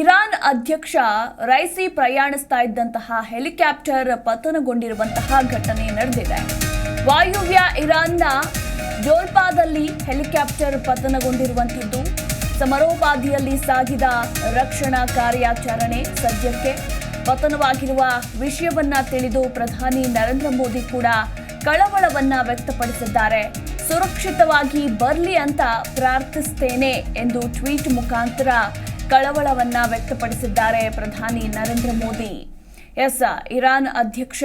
Iran ಅಧ್ಯಕ್ಷ ರೈಸಿ ಪ್ರಯಾಣಿಸ್ತಾ ಇದ್ದಂತಹ helicopter ಪತನಗೊಂಡಿರುವಂತಹ ಘಟನೆ ನಡೆದಿದೆ. ವಾಯುವ್ಯ ಇರಾನ್ನ ಜೋಲ್ಪಾದಲ್ಲಿ ಹೆಲಿಕಾಪ್ಟರ್ ಪತನಗೊಂಡಿರುವಂತಿದ್ದು, ಸಮರೋಪಾದಿಯಲ್ಲಿ ಸಾಗಿದ ರಕ್ಷಣಾ ಕಾರ್ಯಾಚರಣೆ ಸದ್ಯಕ್ಕೆ ಪತನವಾಗಿರುವ ವಿಷಯವನ್ನ ತಿಳಿದು ಪ್ರಧಾನಿ ನರೇಂದ್ರ ಮೋದಿ ಕೂಡ ಕಳವಳವನ್ನ ವ್ಯಕ್ತಪಡಿಸಿದ್ದಾರೆ. ಸುರಕ್ಷಿತವಾಗಿ ಬರಲಿ ಅಂತ ಪ್ರಾರ್ಥಿಸ್ತೇನೆ ಎಂದು ಟ್ವೀಟ್ ಮುಖಾಂತರ ಕಳವಳವನ್ನ ವ್ಯಕ್ತಪಡಿಸಿದ್ದಾರೆ ಪ್ರಧಾನಿ ನರೇಂದ್ರ ಮೋದಿ. ಎಸ್, ಇರಾನ್ ಅಧ್ಯಕ್ಷ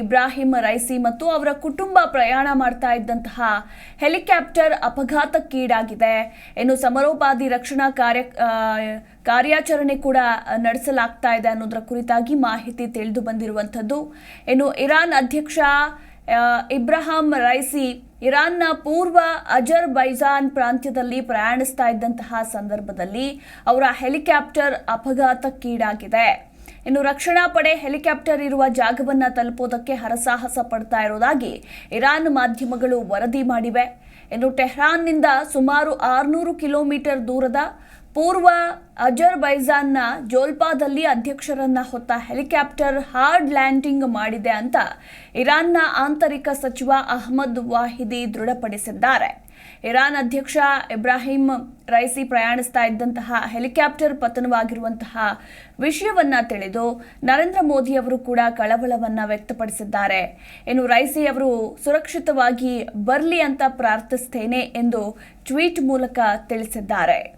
ಇಬ್ರಾಹಿಂ ರೈಸಿ ಮತ್ತು ಅವರ ಕುಟುಂಬ ಪ್ರಯಾಣ ಮಾಡ್ತಾ ಇದ್ದಂತಹ ಹೆಲಿಕಾಪ್ಟರ್ ಅಪಘಾತಕ್ಕೀಡಾಗಿದೆ. ಇನ್ನು ಸಮರೋಪಾದಿ ರಕ್ಷಣಾ ಕಾರ್ಯ ಕಾರ್ಯಾಚರಣೆ ಕೂಡ ನಡೆಸಲಾಗ್ತಾ ಇದೆ ಅನ್ನೋದರ ಕುರಿತಾಗಿ ಮಾಹಿತಿ ತಿಳಿದು ಬಂದಿರುವಂಥದ್ದು. ಇನ್ನು ಇರಾನ್ ಅಧ್ಯಕ್ಷ ಇಬ್ರಾಹಿಂ ರೈಸಿ ಇರಾನ್ನ ಪೂರ್ವ ಅಜರ್ ಬೈಜಾನ್ ಪ್ರಾಂತ್ಯದಲ್ಲಿ ಪ್ರಯಾಣಿಸ್ತಾ ಇದ್ದಂತಹ ಸಂದರ್ಭದಲ್ಲಿ ಅವರ ಹೆಲಿಕಾಪ್ಟರ್ ಅಪಘಾತಕ್ಕೀಡಾಗಿದೆ. ಇನ್ನು ರಕ್ಷಣಾ ಪಡೆ ಹೆಲಿಕಾಪ್ಟರ್ ಇರುವ ಜಾಗವನ್ನ ತಲುಪೋದಕ್ಕೆ ಹರಸಾಹಸ ಪಡ್ತಾ ಇರೋದಾಗಿ ಇರಾನ್ ಮಾಧ್ಯಮಗಳು ವರದಿ ಮಾಡಿವೆ. ಇನ್ನು ಟೆಹ್ರಾನ್ನಿಂದ ಸುಮಾರು ಆರುನೂರು ಕಿಲೋಮೀಟರ್ ದೂರದ ಪೂರ್ವ ಅಜರ್ಬೈಜಾನ್ನ ಜೋಲ್ಪಾದಲ್ಲಿ ಅಧ್ಯಕ್ಷರನ್ನ ಹೊತ್ತ ಹೆಲಿಕಾಪ್ಟರ್ ಹಾರ್ಡ್ ಲ್ಯಾಂಡಿಂಗ್ ಮಾಡಿದೆ ಅಂತ ಇರಾನ್ನ ಆಂತರಿಕ ಸಚಿವ ಅಹ್ಮದ್ ವಾಹಿದಿ ದೃಢಪಡಿಸಿದ್ದಾರೆ. ಇರಾನ್ ಅಧ್ಯಕ್ಷ ಇಬ್ರಾಹಿಂ ರೈಸಿ ಪ್ರಯಾಣಿಸ್ತಾ ಇದ್ದಂತಹ ಹೆಲಿಕಾಪ್ಟರ್ ಪತನವಾಗಿರುವಂತಹ ವಿಷಯವನ್ನ ತಿಳಿದು ನರೇಂದ್ರ ಮೋದಿ ಅವರು ಕೂಡ ಕಳವಳವನ್ನ ವ್ಯಕ್ತಪಡಿಸಿದ್ದಾರೆ. ಇನ್ನು ರೈಸಿ ಅವರು ಸುರಕ್ಷಿತವಾಗಿ ಬರಲಿ ಅಂತ ಪ್ರಾರ್ಥಿಸ್ತೇನೆ ಎಂದು ಟ್ವೀಟ್ ಮೂಲಕ ತಿಳಿಸಿದ್ದಾರೆ.